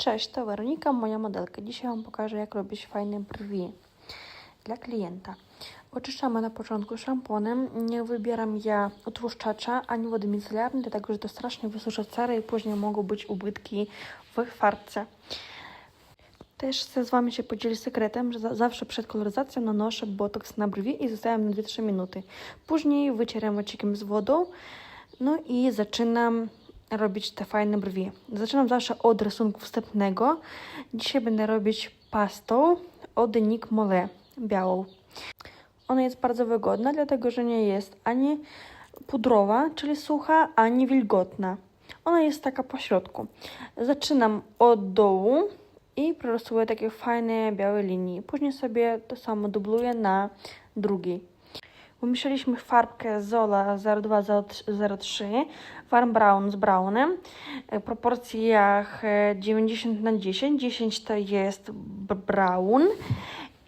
Cześć, to Weronika, moja modelka. Dzisiaj Wam pokażę, jak robić fajne brwi dla klienta. Oczyszczamy na początku szamponem. Nie wybieram ja utłuszczacza ani wody micelarnej, dlatego że to strasznie wysusza cerę i później mogą być ubytki w farbce. Też chcę z Wami się podzielić sekretem, że za zawsze przed koloryzacją nanoszę botoks na brwi i zostawiam na 2-3 minuty. Później wycieram ocikiem z wodą, no i zaczynam robić te fajne brwi. Zaczynam zawsze od rysunku wstępnego. Dzisiaj będę robić pastą od Nick Mole białą. Ona jest bardzo wygodna, dlatego że nie jest ani pudrowa, czyli sucha, ani wilgotna. Ona jest taka po środku. Zaczynam od dołu i prorysuję takie fajne białe linie. Później sobie to samo dubluję na drugiej. Umieszaliśmy farbkę Zola 0203 Farm Brown z Brownem w proporcjach e, 90 na 10. 10 to jest Brown.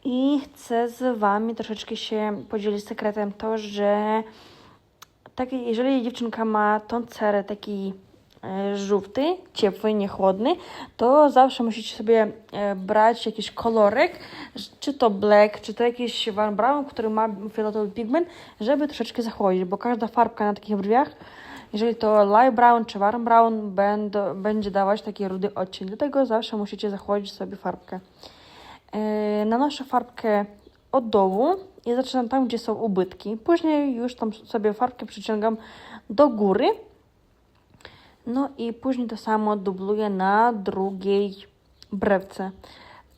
I chcę z Wami troszeczkę się podzielić sekretem to, że taki, jeżeli dziewczynka ma tą cerę taki e, żółty, ciepły, niechłodny, to zawsze musicie sobie e, brać jakiś kolorek, czy to black, czy to jakiś Van Brown, który ma fioletowy pigment, żeby troszeczkę zachłodzić, bo każda farbka na takich brwiach, jeżeli to light brown czy warm brown, będą, będzie dawać taki rudy odcień. Dlatego zawsze musicie zachłodzić sobie farbkę. E, Nanoszę farbkę od dołu i zaczynam tam, gdzie są ubytki. Później już tam sobie farbkę przyciągam do góry. No i później to samo dubluję na drugiej brewce.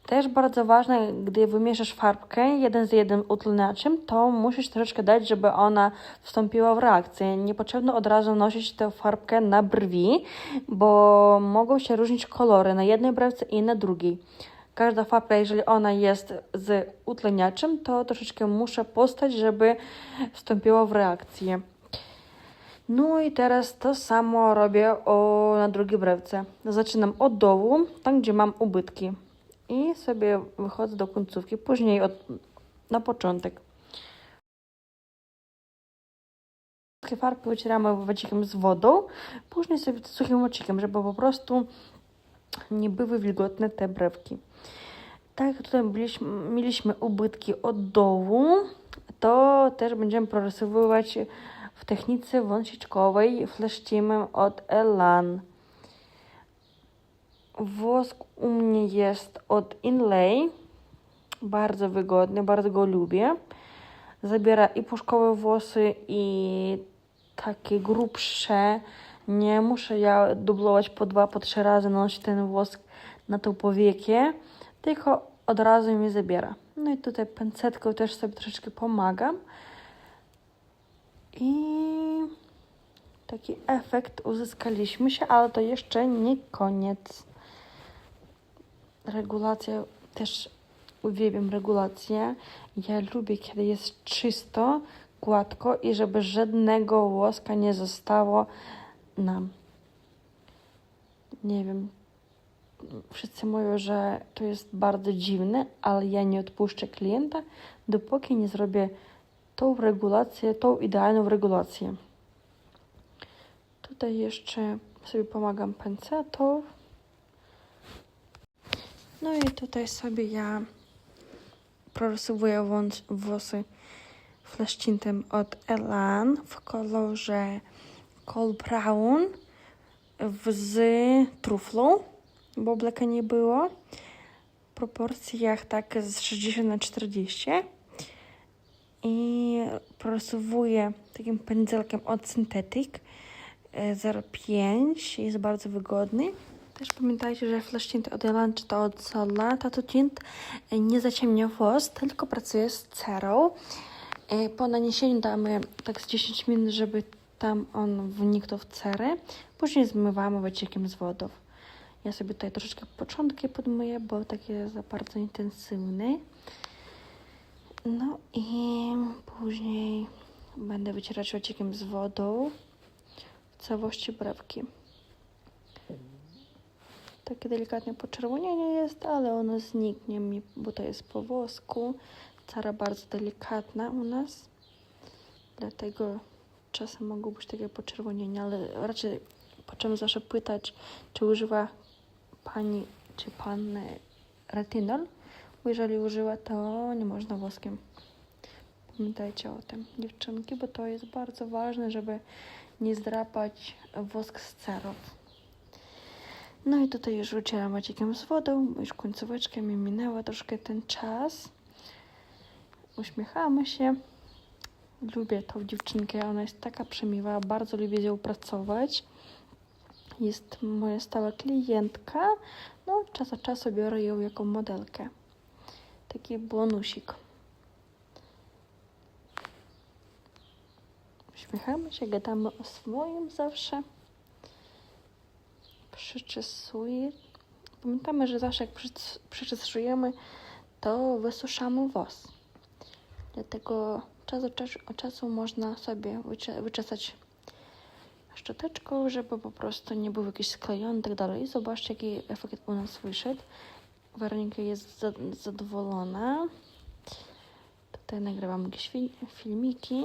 Też bardzo ważne, gdy wymieszasz farbkę jeden z jednym utleniaczem, to musisz troszeczkę dać, żeby ona wstąpiła w reakcję. Nie potrzebno od razu nosić tę farbkę na brwi, bo mogą się różnić kolory na jednej brewce i na drugiej. Każda farbka, jeżeli ona jest z utleniaczem, to troszeczkę muszę postać, żeby wstąpiła w reakcję. No i teraz to samo robię o, na drugiej brewce. Zaczynam od dołu, tam gdzie mam ubytki. I sobie wychodzę do końcówki, później od, na początek. Wszystkie farby wycieramy wocikiem z wodą, później sobie suchym ocikiem, żeby po prostu nie były wilgotne te brewki. Tak, jak tutaj byliśmy, mieliśmy ubytki od dołu, to też będziemy prorysowywać w technice wąsiczkowej fleszcimem od Elan. Wosk u mnie jest od Inlay. Bardzo wygodny, bardzo go lubię. Zabiera i puszkowe włosy, i takie grubsze. Nie muszę ja dublować po dwa, po trzy razy, nosić ten wosk na tą powiekę, tylko od razu mi zabiera. No i tutaj pęcetką też sobie troszeczkę pomagam. I taki efekt uzyskaliśmy się, ale to jeszcze nie koniec. Regulacja też uwielbiam regulację. Ja lubię, kiedy jest czysto, gładko i żeby żadnego łoska nie zostało nam. Nie wiem. Wszyscy mówią, że to jest bardzo dziwne, ale ja nie odpuszczę klienta, dopóki nie zrobię tą regulację, tą idealną regulację. Tutaj jeszcze sobie pomagam pęcetą. No i tutaj sobie ja prorysowuję włosy fleszcintem od Elan w kolorze Cold Brown z truflą, bo bleka nie było. W proporcjach tak z 60 na 40 i prorysowuję takim pędzelkiem od Synthetic e, 05. Jest bardzo wygodny. Też pamiętajcie, że flash tint od Elan czy to od Sola Tattoo Tint e, nie zaciemnia włos, tylko pracuje z cerą. E, Po naniesieniu damy tak z 10 minut, żeby tam on wniknął w cerę. Później zmywamy wyciekiem z wodą. Ja sobie tutaj troszeczkę początki podmyję, bo takie za bardzo intensywny. No i później będę wycierać ociekiem z wodą w całości brewki. Takie delikatne poczerwonienie jest, ale ono zniknie mi, bo to jest po włosku. Cara bardzo delikatna u nas, dlatego czasem mogą być takie poczerwonienia, ale raczej potrzebujemy zawsze pytać, czy używa Pani czy pan retinol, bo jeżeli użyła, to nie można woskiem. Pamiętajcie o tym, dziewczynki, bo to jest bardzo ważne, żeby nie zdrapać wosk z cerów. No i tutaj już wycieram macikiem z wodą, już końcóweczkę mi minęła troszkę ten czas. Uśmiechamy się. Lubię tą dziewczynkę, ona jest taka przemiła, bardzo lubię z nią pracować. Jest moja stała klientka, no od czasu do czasu biorę ją jako modelkę. Taki bonusik. Uśmiechamy się, gadamy o swoim zawsze. Przyczesuję. Pamiętamy, że zawsze jak przyc- przyczesujemy, to wysuszamy włos. Dlatego czas od czasu, od czasu można sobie wycze- wyczesać szczoteczką, żeby po prostu nie był jakiś sklejony i tak dalej. Zobaczcie, jaki efekt u nas wyszedł. Weronika jest za- zadowolona. Tutaj nagrywam jakieś fi- filmiki.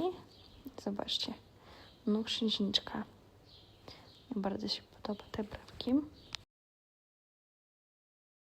Zobaczcie. No, księżniczka. Bardzo się podoba te brewki.